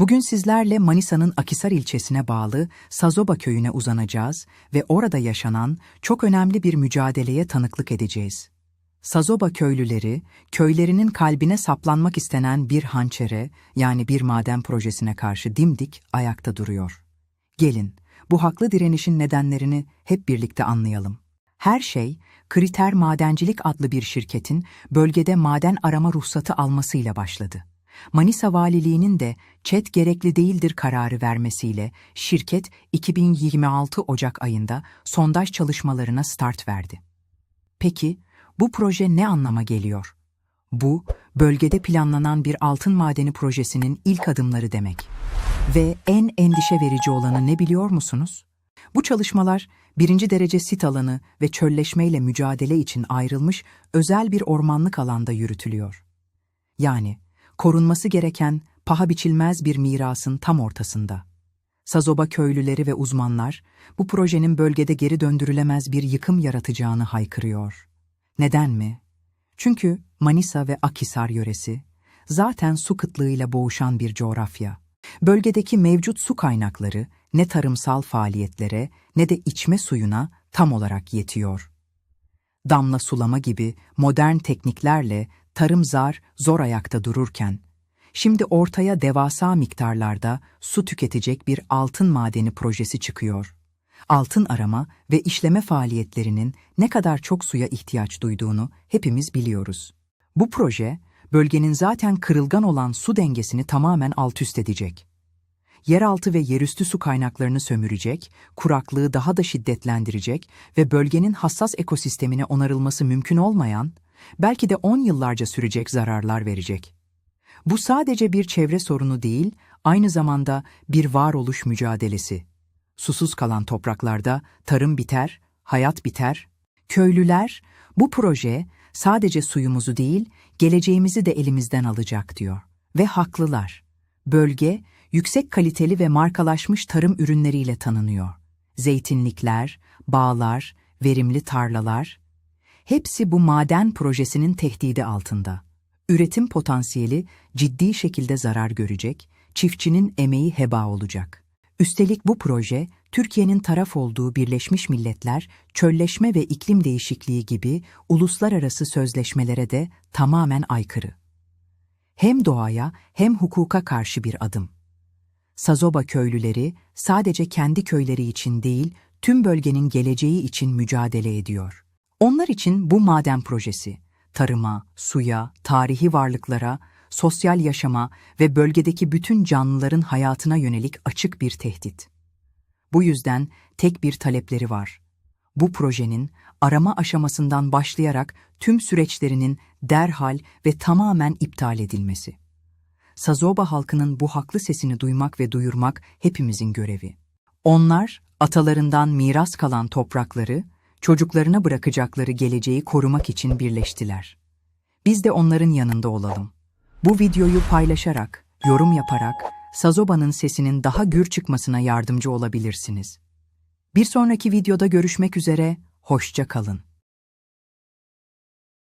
Bugün sizlerle Manisa'nın Akisar ilçesine bağlı Sazoba köyüne uzanacağız ve orada yaşanan çok önemli bir mücadeleye tanıklık edeceğiz. Sazoba köylüleri, köylerinin kalbine saplanmak istenen bir hançere, yani bir maden projesine karşı dimdik ayakta duruyor. Gelin, bu haklı direnişin nedenlerini hep birlikte anlayalım. Her şey, Kriter Madencilik adlı bir şirketin bölgede maden arama ruhsatı almasıyla başladı. Manisa Valiliğinin de ÇED gerekli değildir kararı vermesiyle şirket 2026 Ocak ayında sondaj çalışmalarına start verdi. Peki bu proje ne anlama geliyor? Bu, bölgede planlanan bir altın madeni projesinin ilk adımları demek. Ve en endişe verici olanı ne biliyor musunuz? Bu çalışmalar, birinci derece sit alanı ve çölleşmeyle mücadele için ayrılmış özel bir ormanlık alanda yürütülüyor. Yani, korunması gereken paha biçilmez bir mirasın tam ortasında. Sazoba köylüleri ve uzmanlar, bu projenin bölgede geri döndürülemez bir yıkım yaratacağını haykırıyor. Neden mi? Çünkü Manisa ve Akhisar yöresi, zaten su kıtlığıyla boğuşan bir coğrafya. Bölgedeki mevcut su kaynakları ne tarımsal faaliyetlere ne de içme suyuna tam olarak yetiyor. Damla sulama gibi modern tekniklerle tarım zar zor ayakta dururken, şimdi ortaya devasa miktarlarda su tüketecek bir altın madeni projesi çıkıyor. Altın arama ve işleme faaliyetlerinin ne kadar çok suya ihtiyaç duyduğunu hepimiz biliyoruz. Bu proje, bölgenin zaten kırılgan olan su dengesini tamamen alt üst edecek. Yeraltı ve yerüstü su kaynaklarını sömürecek, kuraklığı daha da şiddetlendirecek ve bölgenin hassas ekosistemine onarılması mümkün olmayan, belki de 10 yıllarca sürecek zararlar verecek. Bu sadece bir çevre sorunu değil, aynı zamanda bir varoluş mücadelesi. Susuz kalan topraklarda tarım biter, hayat biter. Köylüler, bu proje sadece suyumuzu değil, geleceğimizi de elimizden alacak diyor. Ve haklılar. Bölge, yüksek kaliteli ve markalaşmış tarım ürünleriyle tanınıyor. Zeytinlikler, bağlar, verimli tarlalar, hepsi bu maden projesinin tehdidi altında. Üretim potansiyeli ciddi şekilde zarar görecek, çiftçinin emeği heba olacak. Üstelik bu proje, Türkiye'nin taraf olduğu Birleşmiş Milletler, çölleşme ve iklim değişikliği gibi uluslararası sözleşmelere de tamamen aykırı. Hem doğaya hem hukuka karşı bir adım. Sazoba köylüleri sadece kendi köyleri için değil, tüm bölgenin geleceği için mücadele ediyor. Onlar için bu maden projesi, tarıma, suya, tarihi varlıklara, sosyal yaşama ve bölgedeki bütün canlıların hayatına yönelik açık bir tehdit. Bu yüzden tek bir talepleri var. Bu projenin arama aşamasından başlayarak tüm süreçlerinin derhal ve tamamen iptal edilmesi. Sazoba halkının bu haklı sesini duymak ve duyurmak hepimizin görevi. Onlar, atalarından miras kalan toprakları, çocuklarına bırakacakları geleceği korumak için birleştiler. Biz de onların yanında olalım. Bu videoyu paylaşarak, yorum yaparak, Sazoba'nın sesinin daha gür çıkmasına yardımcı olabilirsiniz. Bir sonraki videoda görüşmek üzere, hoşça kalın.